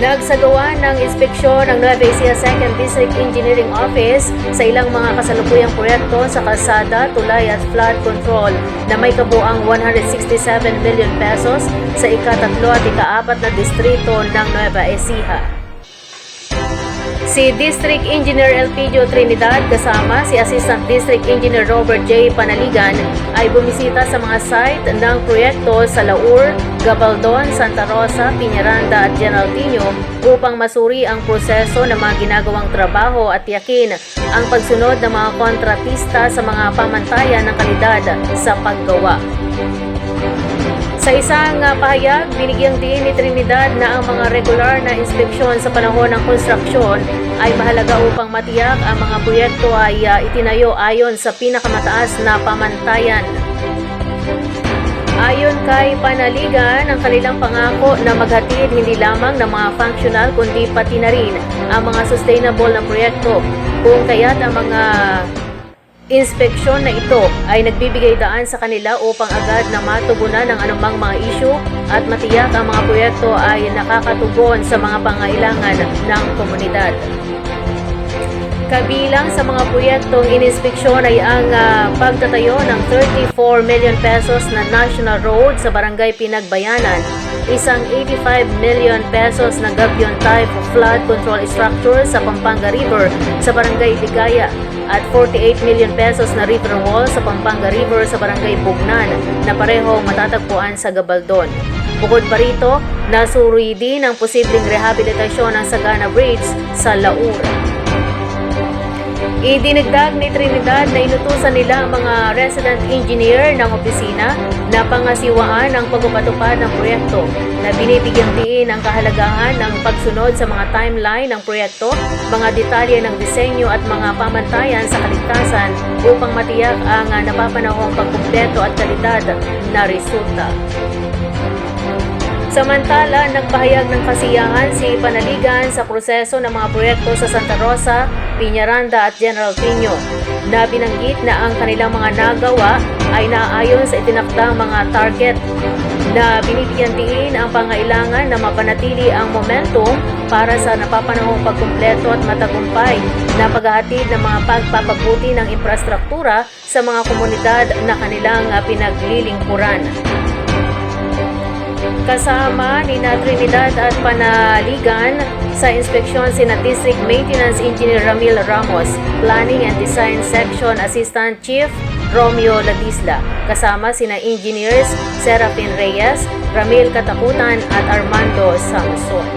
Nagsagawa ng inspeksyon ng Nueva Ecija 2nd District Engineering Office sa ilang mga kasalukuyang proyekto sa kalsada, tulay at flood control na may kabuang 167 million pesos sa ikatatlo at ikaapat na distrito ng Nueva Ecija. Si District Engineer Elpidio Trinidad kasama si Assistant District Engineer Robert J. Panaligan ay bumisita sa mga site ng proyekto sa Laur, Gabaldon, Santa Rosa, Piñaranda at General Tino upang masuri ang proseso ng mga ginagawang trabaho at yakin ang pagsunod ng mga kontratista sa mga pamantayan ng kalidad sa paggawa. Sa isang uh, pahayag, binigyang diin ni Trinidad na ang mga regular na inspeksyon sa panahon ng konstruksyon ay mahalaga upang matiyak ang mga proyekto ay uh, itinayo ayon sa pinakamataas na pamantayan. Ayon kay Panaligan, ang kanilang pangako na maghatid hindi lamang ng mga functional kundi pati na rin ang mga sustainable na proyekto kung kaya't ang mga Inspeksyon na ito ay nagbibigay daan sa kanila upang agad na matugunan ang anumang mga isyu at matiyak ang mga proyekto ay nakakatugon sa mga pangailangan ng komunidad. Kabilang sa mga proyektong ininspeksyon ay ang ah, pagtatayo ng 34 million pesos na national road sa Barangay Pinagbayanan, isang 85 million pesos na Gabion type flood control structure sa Pampanga River sa Barangay Ligaya at 48 million pesos na river wall sa Pampanga River sa Barangay Bugnan na parehong matatagpuan sa Gabaldon. Bukod pa rito, nasuri din ang posibleng rehabilitasyon ng Sagana Bridge sa Laur. Idinagdag ni Trinidad na inutusan nila ang mga resident engineer ng opisina na pangasiwaan ang pagpapatupad ng proyekto na binibigyang diin ang kahalagahan ng pagsunod sa mga timeline ng proyekto, mga detalye ng disenyo at mga pamantayan sa kaligtasan upang matiyak ang ah, napapanahong pagkumpleto at kalidad na resulta. Samantala, nagpahayag ng kasiyahan si Panaligan sa proseso ng mga proyekto sa Santa Rosa, Piñaranda at General Tino na binanggit na ang kanilang mga nagawa ay naayon sa itinakdang mga target na binibigyan diin ang pangailangan na mapanatili ang momentum para sa napapanahong pagkumpleto at matagumpay na paghahatid ng mga pagpapabuti ng infrastruktura sa mga komunidad na kanilang pinaglilingkuran. Kasama ni na Trinidad at Panaligan sa inspeksyon sina District Maintenance Engineer Ramil Ramos, Planning and Design Section Assistant Chief Romeo Ladisla, kasama sina Engineers Serafin Reyes, Ramil Katakutan at Armando Samson.